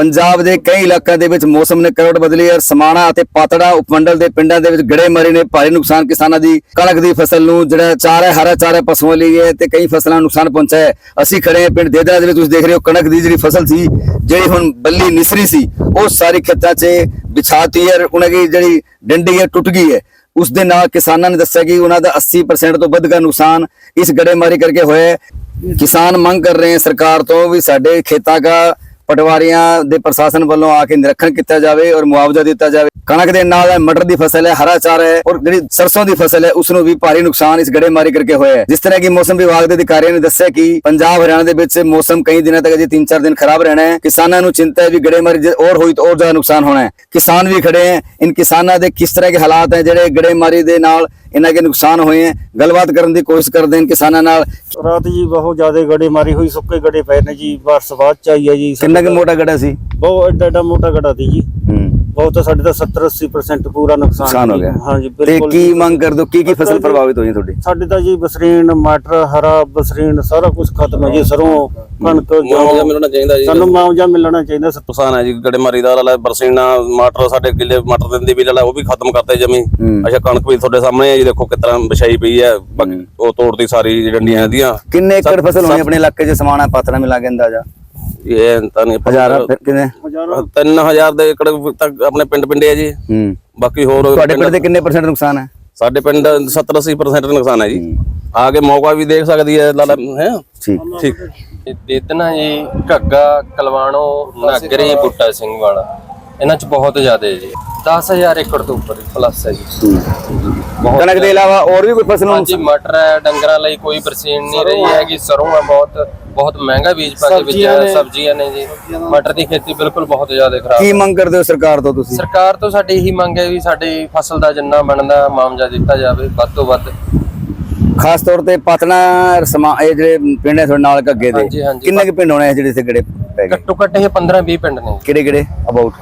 ਪੰਜਾਬ ਦੇ ਕਈ ਇਲਾਕਿਆਂ ਦੇ ਵਿੱਚ ਮੌਸਮ ਨੇ ਕਰਵਟ ਬਦਲੀ ਹੈ ਸਮਾਣਾ ਅਤੇ ਪਾਤੜਾ ਉਪਮੰਡਲ ਦੇ ਪਿੰਡਾਂ ਦੇ ਵਿੱਚ ਗੜੇਮਾਰੀ ਨੇ। ਭਾਰੀ ਨੁਕਸਾਨ ਕਿਸਾਨਾਂ ਦੀ ਕਣਕ ਦੀ ਫਸਲ ਨੂੰ ਜਿਹੜਾ ਚਾਰਾ ਹਰਾ ਚਾਰਾ ਪਸ਼ੂਆਂ ਲਈ ਹੈ ਤੇ ਕਈ ਫਸਲਾਂ ਨੂੰ ਨੁਕਸਾਨ ਪਹੁੰਚਿਆ ਹੈ। ਅਸੀਂ ਖੜੇ ਹਾਂ ਪਿੰਡ ਦੇਦਰਾ ਦੇ ਵਿੱਚ, ਤੁਸੀਂ ਦੇਖ ਰਹੇ ਹੋ ਕਣਕ ਦੀ ਜਿਹੜੀ ਫਸਲ ਸੀ, ਜਿਹੜੀ ਹੁਣ ਬੱਲੀ ਨਿਸਰੀ ਸੀ, ਉਹ ਸਾਰੀ ਖੇਤਾਂ 'ਚ ਵਿਛਾਤੀ ਹੈ ਉਹਨਾਂ ਦੀ ਜਿਹੜੀ ਡੰਡੀ ਹੈ ਟੁੱਟ ਗਈ ਹੈ। ਉਸ ਦੇ ਨਾਲ ਕਿਸਾਨਾਂ ਨੇ ਦੱਸਿਆ ਕਿ ਉਹਨਾਂ ਦਾ 80% ਤੋਂ ਵੱਧ ਦਾ ਨੁਕਸਾਨ ਇਸ ਗੜੇਮਾਰੀ ਕਰਕੇ ਹੋਇਆ ਹੈ। ਕਿਸਾਨ ਮੰਗ ਕਰ ਰਹੇ ਹਨ ਸਰਕਾਰ ਤੋਂ ਵੀ ਸਾਡੇ ਖੇਤਾਂ ਦਾ ਪਟਵਾਰੀਆਂ ਦੇ ਪ੍ਰਸ਼ਾਸਨ ਵੱਲੋਂ ਆ ਕੇ ਨਿਰੀਖਣ ਕੀਤਾ ਜਾਵੇ ਔਰ ਮੁਆਵਜ਼ਾ ਦਿੱਤਾ ਜਾਵੇ। ਕਣਕ ਦੇ ਨਾਲ ਮਟਰ ਦੀ ਫਸਲ ਹੈ, ਹਰਾ ਚਾਰਾ ਹੈ ਔਰ ਜਿਹੜੀ ਸਰਸੋਂ ਦੀ ਫਸਲ ਹੈ ਉਸ ਨੂੰ ਵੀ ਭਾਰੀ ਨੁਕਸਾਨ ਇਸ ਗੜੇਮਾਰੀ ਕਰਕੇ ਹੋਇਆ ਹੈ। ਜਿਸ ਤਰ੍ਹਾਂ ਕਿ ਮੌਸਮ ਵਿਭਾਗ ਦੇ ਅਧਿਕਾਰੀਆਂ ਨੇ ਦੱਸਿਆ ਕਿ ਪੰਜਾਬ ਹਰਿਆਣਾ ਦੇ ਵਿੱਚ ਮੌਸਮ ਕਈ ਦਿਨਾਂ ਤੱਕ ਅਜੇ 3-4 ਦਿਨ ਖਰਾਬ ਰਹਿਣਾ ਹੈ। ਕਿਸਾਨਾਂ ਨੂੰ ਚਿੰਤਾ ਹੈ ਵੀ ਗੜੇਮਾਰੀ ਔਰ ਹੋਈ ਤਾਂ ਔਰ ਜ਼ਿਆਦਾ ਨੁਕਸਾਨ ਹੋਣਾ ਹੈ। ਕਿਸਾਨ ਵੀ ਖੜੇ ਹਨ ਇਨ ਕਿਸਾਨਾਂ ਦੇ ਕਿਸ ਤਰ੍ਹਾਂ ਦੇ ਹਾਲਾਤ ਹੈ ਜਿਹੜੇ ਗੜੇਮਾਰੀ ਦੇ ਨਾਲ ਇਹਨਾਂ ਦੇ ਨੁਕਸਾਨ ਹੋਏ ਹੈ। ਗੱਲਬਾਤ ਕਰਨ ਦੀ ਕੋਸ਼ਿਸ਼ ਕਰਦੇ ਹਨ ਕਿਸਾਨਾਂ ਨਾਲ। ਰਾਤ ਜੀ ਬਹੁਤ ਜ਼ਿਆਦਾ ਗੜੇ ਮਾਰੀ ਹੋਈ ਸੁੱਕੇ ਗੜੇ ਪਏ ਨੇ ਜੀ। ਬਰਸ ਬਾਅਦ ਚ ਆਈ ਹੈ ਜੀ। ਕਿੰਨਾ ਕੁ ਮੋਟਾ ਗੜਾ ਸੀ? ਬਹੁਤ ਐਡਾ ਐਡਾ ਮੋਟਾ ਗੜਾ ਸੀ ਜੀ। ਬਹੁਤ ਸਾਡੇ ਤਾਂ 70 80% ਪੂਰਾ ਨੁਕਸਾਨ ਹੋ। ਗਿਆ। ਹਾਂ ਜੀ ਤੇ ਬਿਲਕੁਲ ਕੀ ਮੰਗ ਕਰ ਦੋ ਕੀ ਕੀ ਫਸਲ ਪ੍ਰਭਾਵਿਤ ਹੋਈ ਤੁਹਾਡੀ? ਸਾਡੇ ਤਾਂ ਜੀ ਬਸਰੀਨ ਮਟਰ ਹਰਾ ਬਸਰੀਨ ਸਾਰਾ ਕੁਝ ਖਤਮ ਹੈ ਜੀ ਸਰੋਂ ਕਣਕ ਮੁਆਵਜ਼ਾ ਜੌਂ ਮਿਲਣਾ ਚਾਹੀਦਾ ਜੀ। ਸਾਨੂੰ ਮੁਆਵਜ਼ਾ ਮਿਲਣਾ ਚਾਹੀਦਾ ਸਰ। ਨੁਕਸਾਨ ਹੈ ਜੀ ਗੜੇਮਾਰੀ ਦਾ ਲਾ ਬਰਸੀਨਾ ਮਟਰ ਸਾਡੇ ਕਿੱਲੇ ਮਟਰ ਦਿੰਦੀ ਵੀ ਲਾ ਉਹ ਵੀ ਖਤਮ ਕਰਤੇ ਜਮੀ। ਹੂੰ। ਅੱਛਾ ਕਣਕ ਵੀ ਤੁਹਾਡੇ ਸਾਹਮਣੇ ਹੈ ਜੀ ਦੇਖੋ ਕਿਤਨਾ ਵਿਛਾਈ ਪਈ ਹੈ। ਉਹ ਤੋੜਦੀ ਸਾਰੀ ਡੰਡੀਆਂ ਦੀਆਂ ਕਿੰਨੇ ਏਕੜ ਫਸਲ ਹੋਣੀ ਆਪਣੇ ਇਲਾਕੇ 'ਚ? ਸਮਾਣਾ ਪਾਤਰਾ ਮਿਲਾ ਕੇ ਅੰਦਾਜ਼ਾ? ਇਹ ਤਾਂ ਨਹੀਂ ਹਜ਼ਾਰਾਂ ਫਿਰ ਕਿੰਨੇ? ਹਜ਼ਾਰਾਂ। 3000 ਦੇ ਏਕੜ ਤੱਕ ਆਪਣੇ ਪਿੰਡ ਪਿੰਡੇ ਆ ਜੀ। ਹੂੰ। ਬਾਕੀ ਹੋਰ ਤੁਹਾਡੇ ਪਿੰਡ ਦੇ ਕਿੰਨੇ ਪਰਸੈਂਟ ਨੁਕਸਾਨ ਹੈ? ਸਾਡੇ ਪਿੰਡ 70 80% ਨੁਕਸਾਨ ਹੈ ਜੀ। ਆ ਕੇ ਮੌਕਾ ਵੀ ਦੇਖ ਸਕਦੀ ਹੈ ਲਾਲਾ ਹੈ? ਠੀਕ। ਠੀਕ। ਦੇਦਨਾ ਜੀ ਘੱਗਾ ਕਲਵਾਣੋ ਨਾਗਰੀ ਬੁੱਟਾ ਸਿੰਘ ਵਾਲਾ। ਇਹਨਾਂ ਚ ਬਹੁਤ ਜ਼ਿਆਦਾ ਹੈ ਜੀ। 10000 ਏਕੜ ਤੋਂ ਉੱਪਰ ਪਲੱਸ ਹੈ ਜੀ। ਕਣਕ ਦੇ ਇਲਾਵਾ ਹੋਰ ਵੀ ਕੋਈ ਫਸਲ ਨੂੰ ਹਾਂਜੀ ਮਟਰ ਹੈ ਡੰਗਰਾਂ ਲਈ ਕੋਈ ਬਰਸੀਨ ਨਹੀਂ ਰਹੀ ਹੈਗੀ ਸਰੋਂ ਹੈ ਬਹੁਤ ਬਹੁਤ ਮਹਿੰਗਾ ਬੀਜ ਪਾ ਕੇ ਬੀਜਿਆ ਸਬਜ਼ੀਆਂ ਨੇ ਜੀ। ਮਟਰ ਦੀ ਖੇਤੀ ਬਿਲਕੁਲ ਬਹੁਤ ਜ਼ਿਆਦਾ ਖਰਾਬ ਕੀ ਮੰਗ ਕਰਦੇ ਹੋ ਸਰਕਾਰ ਤੋਂ ਤੁਸੀਂ? ਸਰਕਾਰ ਤੋਂ ਸਾਡੀ ਇਹੀ ਮੰਗ ਹੈ ਵੀ ਸਾਡੀ ਫਸਲ ਦਾ ਜਿੰਨਾ ਬਣਦਾ ਮੁਆਵਜ਼ਾ ਦਿੱਤਾ ਜਾਵੇ ਵੱਧ ਤੋਂ ਵੱਧ ਖਾਸ ਤੌਰ ਤੇ ਪਾਤਣਾ ਸਮਾ ਇਹ ਜਿਹੜੇ ਪਿੰਡ ਹੈ ਤੁਹਾਡੇ ਨਾਲ ਘੱਗੇ ਦੇ ਹਾਂਜੀ। ਕਿੰਨੇ ਕੁ ਪਿੰਡ ਹੋਣੇ ਆ ਜਿਹੜੇ ਇੱਥੇ ਗੜੇ ਪੈ ਗਏ? ਘੱਟੋ ਘੱਟ ਇਹ 15 20 ਪਿੰਡ ਨੇ। ਕਿਹੜੇ ਕਿਹੜੇ? ਅਬਾਊਟ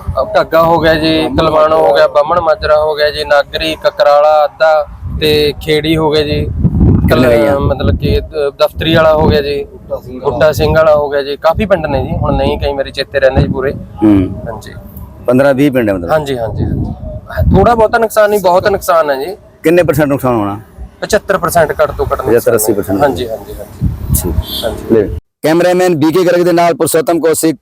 ਘੱਗਾ ਹੋ ਗਿਆ ਜੀ ਕਲਵਾਣੋ ਹੋ ਗਿਆ ਬਾਹਮਣ ਮਾਜਰਾ ਹੋ ਗਿਆ ਜੀ ਨਾਗਰੀ ਕਕਰਾਲਾ ਅੱਧਾ ਤੇ ਖੇੜੀ ਹੋ ਗਿਆ ਜੀ। ਕਲ- ਕਿੰਨੇ ਗਈਆਂ? ਮਤਲਬ ਕਿ ਦ- ਦਫ਼ਤਰੀ ਵਾਲਾ ਹੋ ਗਿਆ ਜੀ ਬੁੱਟਾ ਸਿੰਘ ਵਾਲਾ ਹੋ ਗਿਆ ਜੀ। ਕਾਫੀ ਪਿੰਡ ਨੇ ਜੀ ਹੁਣ ਨਹੀਂ ਕਈ ਮੇਰੇ ਚੇਤੇ ਰਹਿੰਦੇ ਜੀ ਪੂਰੇ। ਹੂੰ। ਹਾਂਜੀ। 15 20 ਪਿੰਡ ਹੈ ਮਤਲਬ? ਹਾਂਜੀ ਹਾਂਜੀ ਥੋੜਾ ਬਹੁਤਾ ਨੁਕਸਾਨ ਨਹੀਂ ਬਹੁਤ ਨੁਕਸਾਨ ਹੈ ਜੀ। ਕਿੰਨੇ ਪਰਸੈਂਟ ਨੁਕਸਾਨ ਹੋਣਾ? 75% ਘੱਟ ਤੋਂ ਘੱਟ 75 ਨੁਕਸਾਨ ਹੈ। 80% ਹਾਂਜੀ ਹਾਂਜੀ। ਹਾਂਜੀ। ਠੀਕ ਕੈਮਰਾਮੈਨ ਬੀਕੇ ਗਰਗ ਦੇ ਨਾਲ ਪੁਰਸ਼ੋਤਮ ਕੌਸ਼ਿਕ